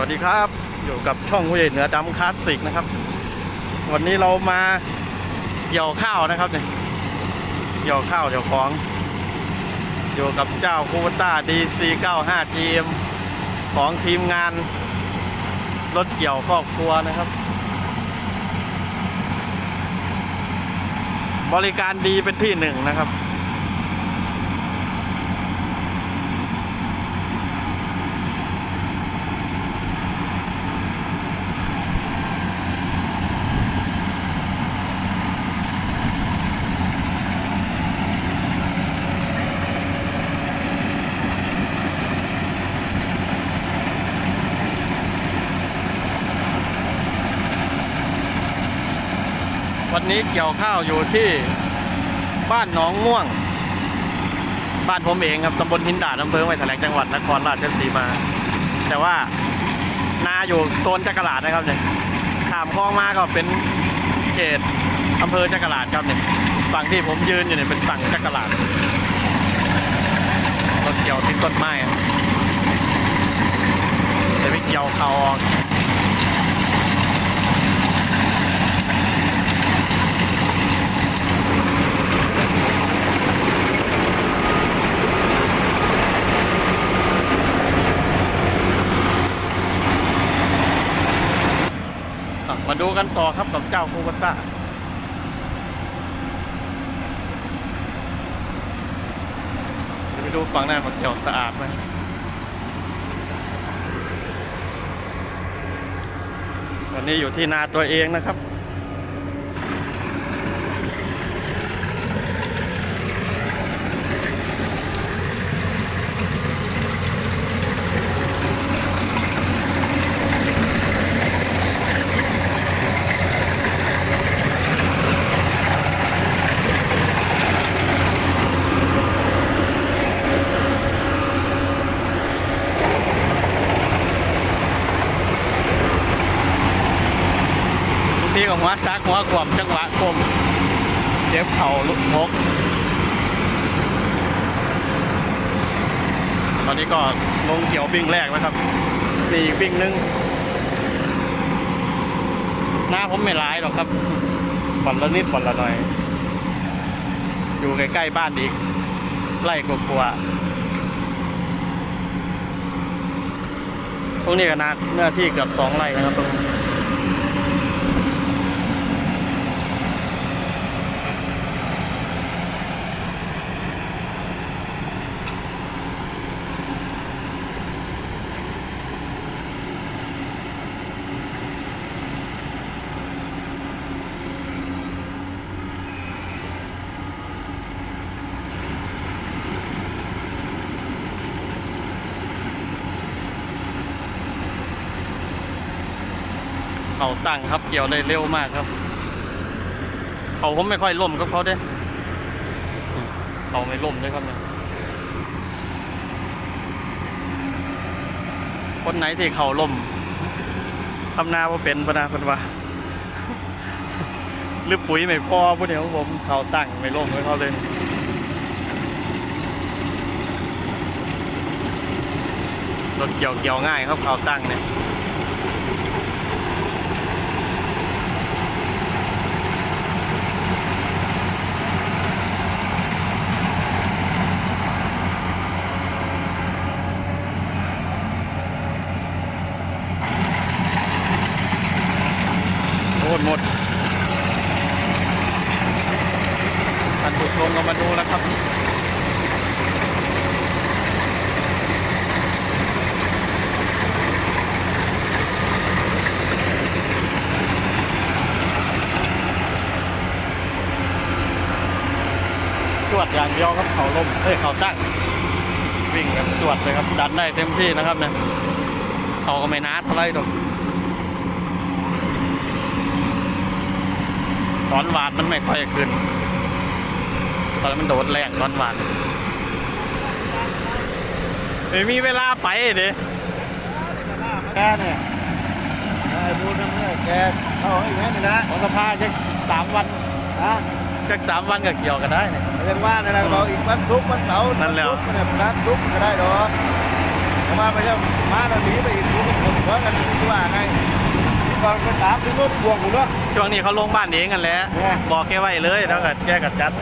วัสดีครับ อยู่กับช่องผู้ใหญ่เหนือดำคลาสสิกนะครับ วันนี้เรามาเกี่ยวข้าวนะครับเนี่ยเกี่ยวข้าวเกี่ยวของ อยู่กับเจ้าคูต้า DC95 GM ของทีมงาน รถเกี่ยวครอบครัวนะครับ บริการดีเป็นที่หนึ่งนะครับ นี้เกี่ยวข้าวอยู่ที่บ้านหนองม่วง บ้านผมเองครับตำบลหินดาดอำเภอไผ่แถลงจังหวัดนครราชสีมา แต่ว่านาอยู่โซนจักราดนะครับเนี่ยขามคลองมาก็เป็นเขตอำเภอจักราดครับเนี่ยฝั่งที่ผมยืนอยู่เนี่ยเป็นฝั่งจักราดรถเกี่ยวติดต้นไม้อะแต่ไม่เกี่ยวเขาออก มาดูกันต่อครับกับเจ้าคูบัตตาไปดูฝั่งหน้าของเกี่ยวสะอาดไหมวันนี้อยู่ที่นาตัวเองนะครับ หัวซักหัวขวมจังหวะคมเจ็บเข่าลุกมกตอนนี้ก็ลงเกี่ยววิ่งแรกแล้วครับนี่อีกวิ่งหนึงหน้าผมไม่ร้ายหรอกครับผ่อนละนิดผ่อนละหน่อย อยู่ใกล้ๆบ้านอีกไล่กลัวๆตรงนี้ก็นาเนื้อที่เกือบสองไร่นะครับตรงนี้ เขาตั้งครับเกี่ยวได้เร็วมากครับ เขาผมไม่ค่อยล่มกับเขาเด้เขาไม่ล่มด้วยครับเนี่ยคนไหนที่เขาล่มทำนาว่าเป็นปนะเพิ่นว่าหรือปุ๋ยไม่พอพวกเดียวผมเขาตั้งไม่ล่มกับเขาเลยรถเกี่ยวเกี่ยวง่ายครับเขาตั้งเนี่ย โอนหมดท่านผู้ชมก็มาดูแล้วครับจวดอย่างเดียวครับเขาลมเฮ้ยเขาตั้งวิ่งแบบจวดเลยครับดันได้เต็มที่นะครับเนี่ยเขาก็ไม่นาเท่าไรดอก ตอนหวานมันไม่ค่อยขึ้น ตอนนนมันโดดแรงตอนหวานไม่มีเวลาไปเด้แกเนี่ยไอ้พูดนั่นเนี่ยแกเข้าอย่างนี้นี่นะของสภาจะสามวันนะจะสามวันก็เกี่ยวกันได้เนี่ยเรียกว่าในเราบอกอีกวันทุกร์วันเสาร์นั่นแหละทุกร์เนี่ยนัดทุกร์ก็ได้ดอกเพราะว่าไปยังมาแล้วหนีไปอีกรู้กับคนว่ากันไม่ว่าไง ก่อนไปตามถึงรถบวงกูเนาะช่วงนี้เขาลงบ้านเองกันแล้วบอกแกไว้เลยแล้วก็แกกัดจัด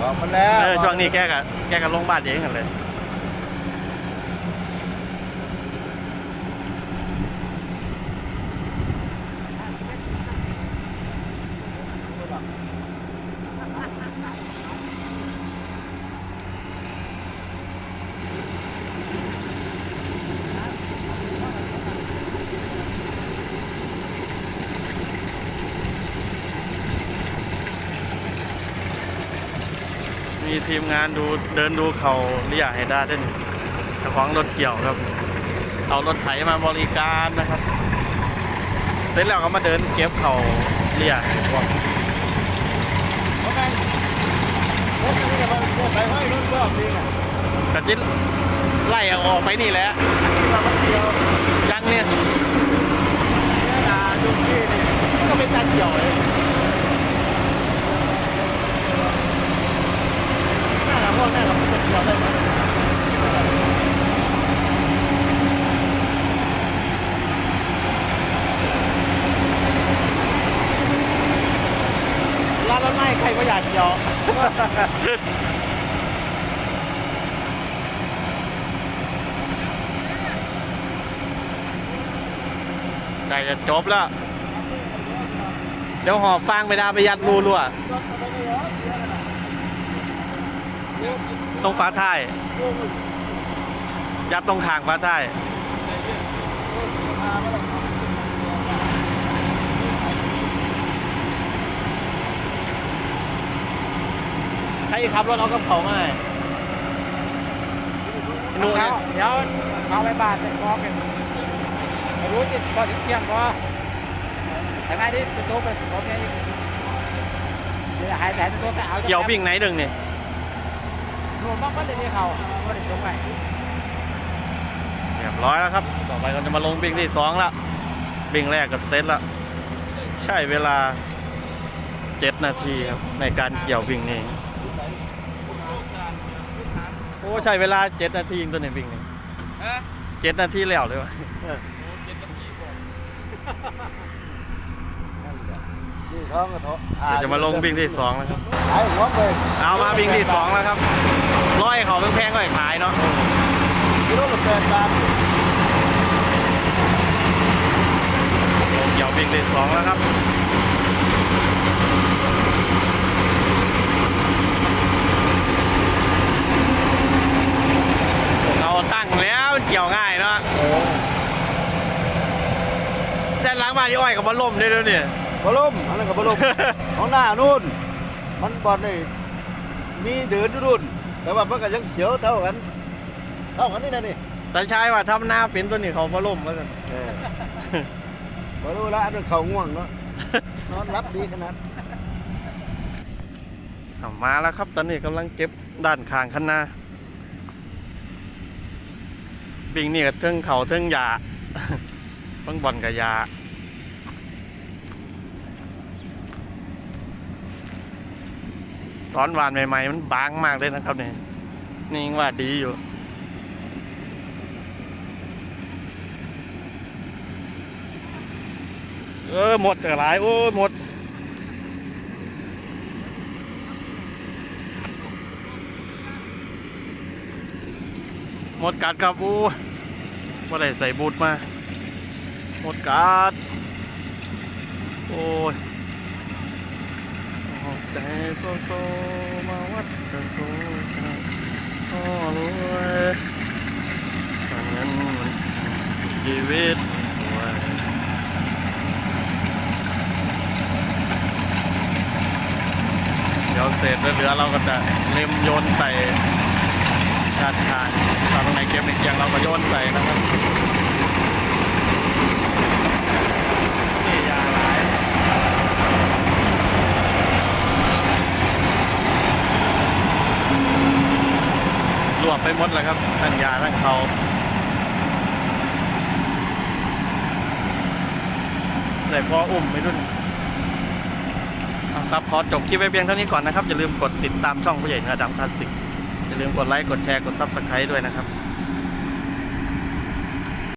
บอกมันแล้วเออช่วงนี้แกก็แกก็ลงบ้านเองกันเลย มีทีมงานดูเดินดูเขาเรียให้ได้ด้วยนี่เจ้าของรถเกี่ยวครับ เอารถไถมาบริการนะครับ เสร็จแล้วก็มาเดินเก็บเขาเรียให้พวกเพราะแม่งรถนี่จะมาเดินไปให้รถรอบนี้ไงกระจิไล่ออกไปนี่แหละยังเนี่ยก็เป็นการเกี่ยวเลย น่ารักพวกน่ารักจะเกี่ยวได้ไหมร้านรถไม้ใครก็อยากเกี่ยวใกล้จะจบแล้ว เดี๋ยวหอบฟางไปดาไปยัดรูรั่ว ตรงฝาท้าย ยัดตรงขางฝาท้ายใครขับรถเอากระเป๋ามาให้นุ่งเดี๋เนี่ยวยเดี๋ยวเอาไปบาทเป็นพอกันไม่รู้จิพอถึงเที่ยงพอแต่ไงที่สตูไปผมเนี่ยอีกเดี๋ยวหายแผนสตูไปเอาเกี่ยววิ่งไหนดึงเนี่ย รวมบ้างก็เลยที่เขาก็เลยลงไปเรียบร้อยแล้วครับ ต่อไปเราจะมาลงวิ่งที่สองละวิ่งแรกก็เสร็จละใช่เวลาเจ็ดนาทีครับในการเกี่ยววิ่งนี้โอ้ใช่เวลาเจ็ดนาทีเองตัวนี้วิ่งนี่เจ็ดนาทีแล้วเลยวะนี่ท้อ งกระทบเดี๋ยวจะมาลงวิ่งที่สองแล้วครับหายหัวเลยเอามาวิ่งที่สองแล้วครับร้อยเขาแพงๆก็ให้ขายเนาะกิโลละแปดบาทเกี่ยววิ่งที่สองแล้วครับเราตั้งแล้วเกี่ยวง่ายเนาะเออแต่ล้างบ้านที่อ้อยกับบอลล่มได้ด้วยเนี่ย บล่มอันนั้นกับบล่มของหน้านู่น มันบอลนี่มีเดินอยู่นู่น แต่ว่ามันก็ยังเขียวเท่ากัน เท่ากันนี่แหละนี่แต่ชายว่าทำหน้าเป็นตัวนี้เขาบอลล่มมากันเออบ่รู้ละอันนั้นเขาง่วงเนาะนอนรับดีขนาดเอามาแล้วครับ ตอนนี้กำลังเก็บด้านข้างคันนาปิงนี่กับเทิงเขาเทิงหยา เพิ่งบอลกับยา ตอนหวานใหม่ๆ มันบางมากเลยนะครับเนี่ยนี่ยังว่าดีอยู่ เออ หมดหลาย โอ้หมดหมดกัดครับอู้ว่าได้ใส่บูทมา หมดกัดโอ้ย ออกใจโซโซมาวัดกันโตกันพ่อรวยทางนั้นมันชีวิตรวยเดี๋ยวเสร็จเหลือเราก็จะเล็มโยนใส่ด้านข้างตอนตรงไหนเก็บในเกียงเราก็โยนใส่นะครับนี่ยาหลายร วบไปหมดแล้วครับทั้งยาทั้งเขาแต่พออุ้มไปดุนอะครับขอจบคลิปไว้เพียงเท่านี้ก่อนนะครับ อย่าลืมกดติดตามช่องผู้ใหญ่เนือดำคลาสสิก อย่าลืมกดไลค์ กดแชร์ กด Subscribe ด้วยนะครับ